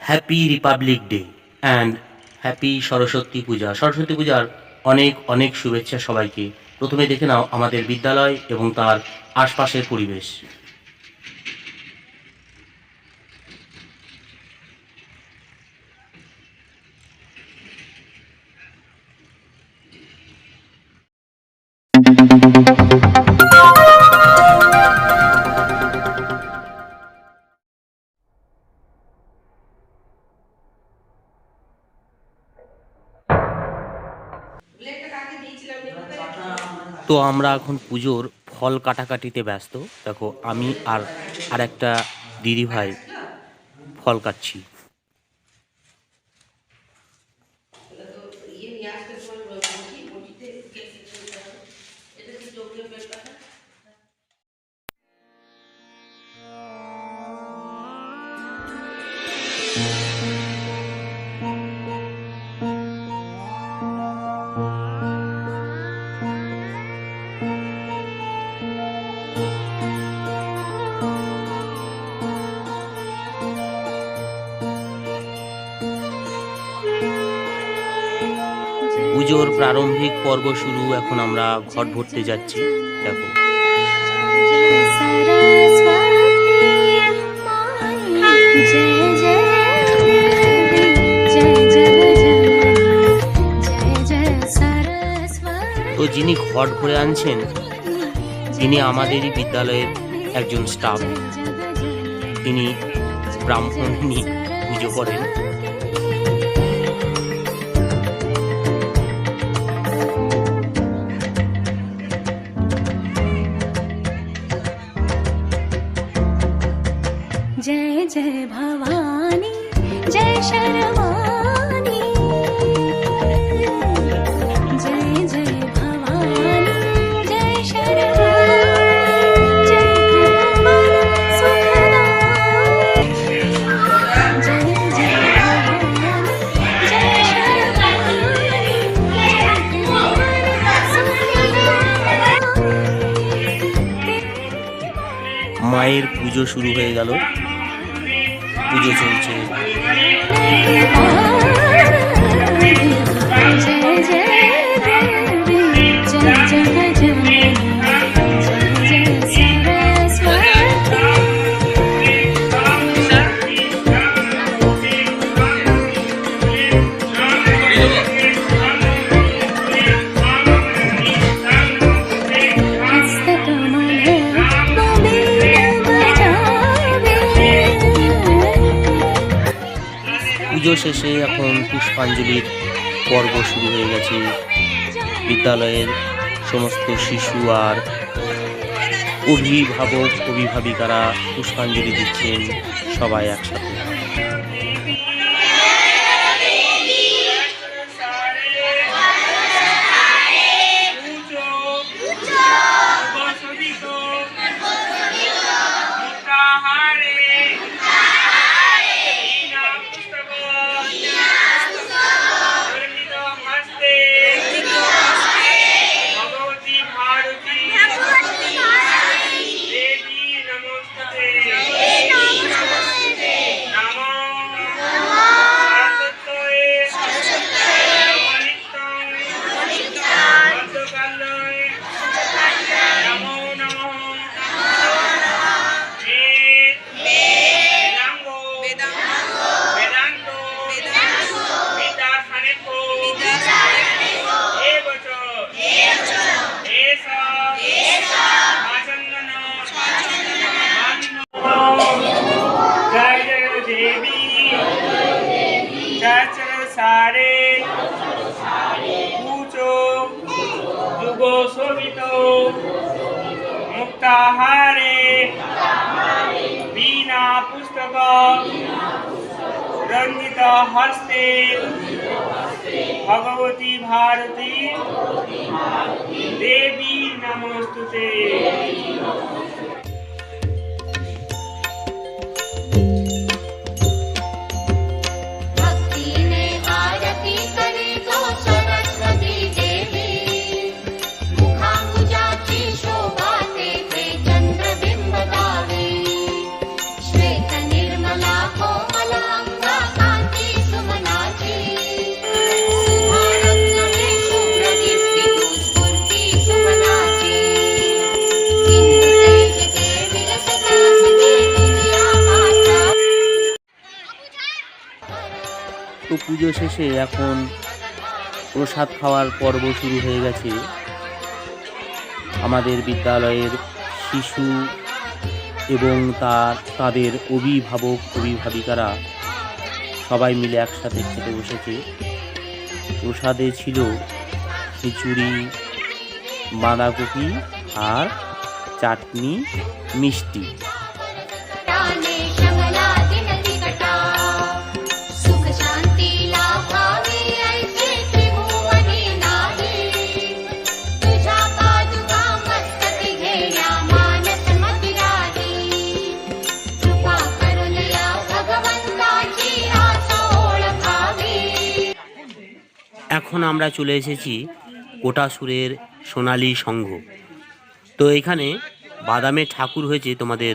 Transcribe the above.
Happy republic day and happy Saraswati Puja Saraswati পূজার অনেক অনেক শুভেচ্ছা সবাইকে। প্রথমে দেখে নাও আমাদের বিদ্যালয় এবং তার আশপাশের পরিবেশ। তো আমরা এখন পুজোর ফল কাটাকাটিতে ব্যস্ত। দেখো, আমি আর আর একটা দিদি ভাই ফল কাটছি। প্রারম্ভিক পর্ব শুরু, এখন আমরা ঘট ভরতে যাচ্ছি। দেখো। তো যিনি ঘট ভরে আনছেন, তিনি আমাদেরই বিদ্যালয়ের একজন স্টাফ তিনি ব্রাহ্মণী পুজো করেন। মায়ের পুজো শুরু হয়ে গেল। 이게 제, 제. পুজো শেষে এখন পুষ্পাঞ্জলির পর্ব শুরু হয়ে গেছে। বিদ্যালয়ের সমস্ত শিশু আর অভিভাবক, অভিভাবিকারা পুষ্পাঞ্জলি দিচ্ছেন সবাই একসাথে। মুক্তাহারে বিনা পুস্তক। রঞ্জিত হস্তে। ভগবতী ভারতী। দেবী নমস্তুতে। পুজো শেষে এখন প্রসাদ খাওয়ার পর্ব শুরু হয়ে গেছে। আমাদের বিদ্যালয়ের শিশু এবং তার তাদের অভিভাবক, অভিভাবিকারা সবাই মিলে একসাথে খেতে বসেছে। প্রসাদে ছিল খিচুড়ি, বাঁধাকপি আর চাটনি মিষ্টি। এখন আমরা চলে এসেছি কোটাসুরের সোনালী সংঘ। তো এখানে বাদামের ঠাকুর হয়েছে তোমাদের